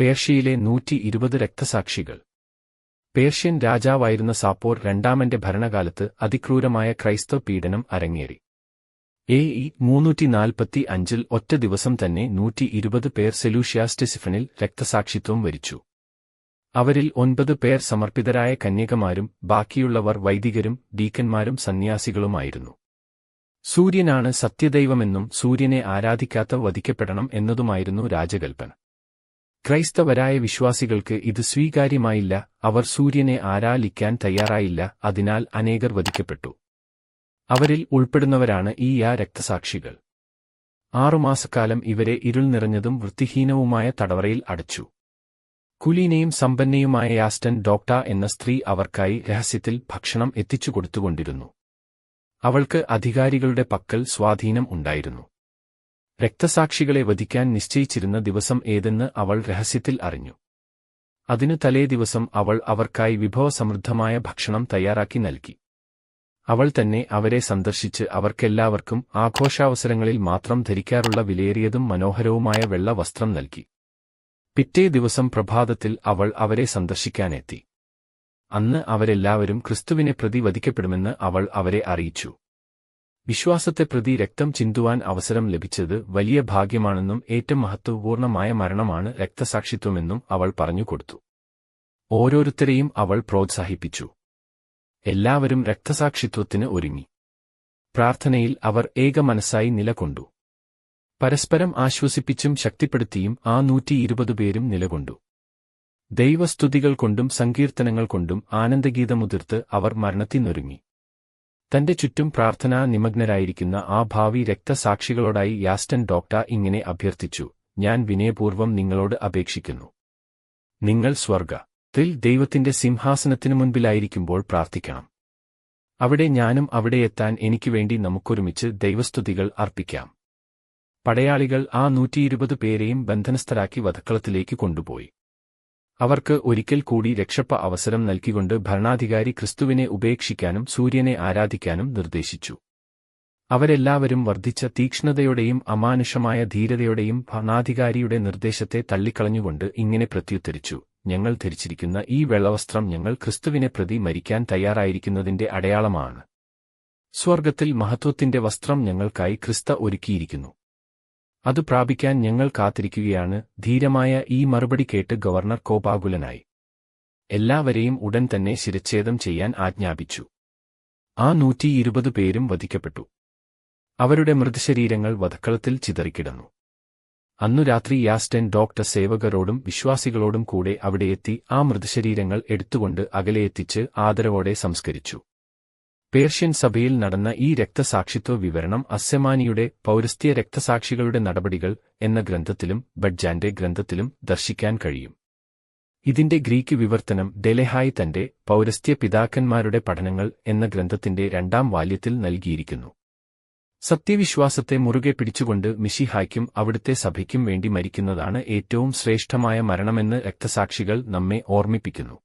പേർഷ്യയിലെ നൂറ്റി ഇരുപത് രക്തസാക്ഷികൾ. പേർഷ്യൻ രാജാവായിരുന്ന സാപ്പോർ രണ്ടാമന്റെ ഭരണകാലത്ത് അതിക്രൂരമായ ക്രൈസ്തവ പീഡനം അരങ്ങേറി. എ ഇ മൂന്നൂറ്റി നാൽപ്പത്തി അഞ്ചിൽ ഒറ്റ ദിവസം തന്നെ നൂറ്റി ഇരുപത് പേർ സെലൂഷ്യാസ്റ്റിസിഫണിൽ രക്തസാക്ഷിത്വം വരിച്ചു. അവരിൽ ഒൻപത് പേർ സമർപ്പിതരായ കന്യകമാരും ബാക്കിയുള്ളവർ വൈദികരും ഡീക്കന്മാരും സന്യാസികളുമായിരുന്നു. സൂര്യനാണ് സത്യദൈവമെന്നും സൂര്യനെ ആരാധിക്കാത്ത വധിക്കപ്പെടണം എന്നതുമായിരുന്നു രാജകൽപ്പന. ക്രൈസ്തവരായ വിശ്വാസികൾക്ക് ഇത് സ്വീകാര്യമായില്ല അവർ സൂര്യനെ ആരാലിക്കാൻ തയ്യാറായില്ല അതിനാൽ അനേകർ വധിക്കപ്പെട്ടു. അവരിൽ ഉൾപ്പെടുന്നവരാണ് ഈ ആ രക്തസാക്ഷികൾ. ആറുമാസക്കാലം ഇവരെ ഇരുൾ നിറഞ്ഞതും വൃത്തിഹീനവുമായ തടവറയിൽ അടച്ചു. കുലീനയും സമ്പന്നയുമായ യാസ്റ്റൻ ഡോക്ട എന്ന സ്ത്രീ അവർക്കായി രഹസ്യത്തിൽ ഭക്ഷണം എത്തിച്ചു കൊടുത്തുകൊണ്ടിരുന്നു അവൾക്ക് അധികാരികളുടെ പക്കൽ സ്വാധീനം ഉണ്ടായിരുന്നു. രക്തസാക്ഷികളെ വധിക്കാൻ നിശ്ചയിച്ചിരുന്ന ദിവസം ഏതെന്ന് അവൾ രഹസ്യത്തിൽ അറിഞ്ഞു. അതിനു തലേ ദിവസം അവൾ അവർക്കായി വിഭവസമൃദ്ധമായ ഭക്ഷണം തയ്യാറാക്കി നൽകി. അവൾ തന്നെ അവരെ സന്ദർശിച്ച് അവർക്കെല്ലാവർക്കും ആഘോഷാവസരങ്ങളിൽ മാത്രം ധരിക്കാറുള്ള വിലയേറിയതും മനോഹരവുമായ വെള്ള വസ്ത്രം നൽകി. പിറ്റേ ദിവസം പ്രഭാതത്തിൽ അവൾ അവരെ സന്ദർശിക്കാനെത്തി. അന്ന് അവരെല്ലാവരും ക്രിസ്തുവിനെ പ്രതി വധിക്കപ്പെടുമെന്ന് അവൾ അവരെ അറിയിച്ചു. വിശ്വാസത്തെ പ്രതി രക്തം ചിന്തുവാൻ അവസരം ലഭിച്ചത് വലിയ ഭാഗ്യമാണെന്നും ഏറ്റവും മഹത്വപൂർണമായ മരണമാണ് രക്തസാക്ഷിത്വമെന്നും അവൾ പറഞ്ഞുകൊടുത്തു. ഓരോരുത്തരെയും അവൾ പ്രോത്സാഹിപ്പിച്ചു. എല്ലാവരും രക്തസാക്ഷിത്വത്തിന് ഒരുങ്ങി. പ്രാർത്ഥനയിൽ അവർ ഏക മനസ്സായി നിലകൊണ്ടു. പരസ്പരം ആശ്വസിപ്പിച്ചും ശക്തിപ്പെടുത്തിയും ആ നൂറ്റി ഇരുപത് പേരും നിലകൊണ്ടു. ദൈവസ്തുതികൾ കൊണ്ടും സങ്കീർത്തനങ്ങൾ കൊണ്ടും ആനന്ദഗീതമുതിർത്ത് അവർ മരണത്തിനൊരുങ്ങി. തന്റെ ചുറ്റും പ്രാർത്ഥനാ നിമഗ്നരായിരിക്കുന്ന ആ ഭാവി രക്തസാക്ഷികളോടായി യാസ്റ്റൻ ഡോക്ടർ ഇങ്ങനെ അഭ്യർത്ഥിച്ചു ഞാൻ വിനയപൂർവം നിങ്ങളോട് അപേക്ഷിക്കുന്നു. നിങ്ങൾ സ്വർഗത്തിൽ ദൈവത്തിന്റെ സിംഹാസനത്തിനു മുൻപിലായിരിക്കുമ്പോൾ പ്രാർത്ഥിക്കണം. അവിടെ ഞാനും അവിടെ എത്താൻ എനിക്കു വേണ്ടി നമുക്കൊരുമിച്ച് ദൈവസ്തുതികൾ അർപ്പിക്കാം. പടയാളികൾ ആ നൂറ്റിയിരുപത് പേരെയും ബന്ധനസ്ഥരാക്കി വധക്കളത്തിലേക്ക് കൊണ്ടുപോയി. അവർക്ക് ഒരിക്കൽ കൂടി രക്ഷപ്പ അവസരം നൽകിക്കൊണ്ട് ഭരണാധികാരി ക്രിസ്തുവിനെ ഉപേക്ഷിക്കാനും സൂര്യനെ ആരാധിക്കാനും നിർദ്ദേശിച്ചു. അവരെല്ലാവരും വർദ്ധിച്ച തീക്ഷ്ണതയോടെയും അമാനുഷമായ ധീരതയോടെയും ഭരണാധികാരിയുടെ നിർദ്ദേശത്തെ തള്ളിക്കളഞ്ഞുകൊണ്ട് ഇങ്ങനെ പ്രത്യുത്തരിച്ചു ഞങ്ങൾ ധരിച്ചിരിക്കുന്ന ഈ വെള്ളവസ്ത്രം ഞങ്ങൾ ക്രിസ്തുവിനെ പ്രതി മരിക്കാൻ തയ്യാറായിരിക്കുന്നതിന്റെ അടയാളമാണ്. സ്വർഗത്തിൽ മഹത്വത്തിന്റെ വസ്ത്രം ഞങ്ങൾക്കായി ക്രിസ്ത ഒരുക്കിയിരിക്കുന്നു. അത് പ്രാപിക്കാൻ ഞങ്ങൾ കാത്തിരിക്കുകയാണ്. ധീരമായ ഈ മറുപടി കേട്ട് ഗവർണർ കോപാകുലനായി. എല്ലാവരെയും ഉടൻ തന്നെ ശിരച്ഛേദം ചെയ്യാൻ ആജ്ഞാപിച്ചു. ആ നൂറ്റി ഇരുപത് പേരും വധിക്കപ്പെട്ടു. അവരുടെ മൃതശരീരങ്ങൾ വധക്കളത്തിൽ ചിതറിക്കിടന്നു. അന്നു രാത്രി യാസ്റ്റൻ ഡോക്ടർ സേവകരോടും വിശ്വാസികളോടും കൂടെ അവിടെയെത്തി ആ മൃതശരീരങ്ങൾ എടുത്തുകൊണ്ട് അകലെയെത്തിച്ച് ആദരവോടെ സംസ്കരിച്ചു. പേർഷ്യൻ സഭയിൽ നടന്ന ഈ രക്തസാക്ഷിത്വ വിവരണം അസ്സമാനിയുടെ പൗരസ്ത്യ രക്തസാക്ഷികളുടെ നടപടികൾ എന്ന ഗ്രന്ഥത്തിലും ബഡ്ജാന്റെ ഗ്രന്ഥത്തിലും ദർശിക്കാൻ കഴിയും. ഇതിന്റെ ഗ്രീക്ക് വിവർത്തനം ഡെലെഹായ് തന്റെ പൗരസ്ത്യ പിതാക്കന്മാരുടെ പഠനങ്ങൾ എന്ന ഗ്രന്ഥത്തിന്റെ രണ്ടാം വാല്യത്തിൽ നൽകിയിരിക്കുന്നു. സത്യവിശ്വാസത്തെ മുറുകെ പിടിച്ചുകൊണ്ട് മിഷിഹായ്ക്കും അവിടുത്തെ സഭയ്ക്കും വേണ്ടി മരിക്കുന്നതാണ് ഏറ്റവും ശ്രേഷ്ഠമായ മരണമെന്ന് രക്തസാക്ഷികൾ നമ്മെ ഓർമ്മിപ്പിക്കുന്നു.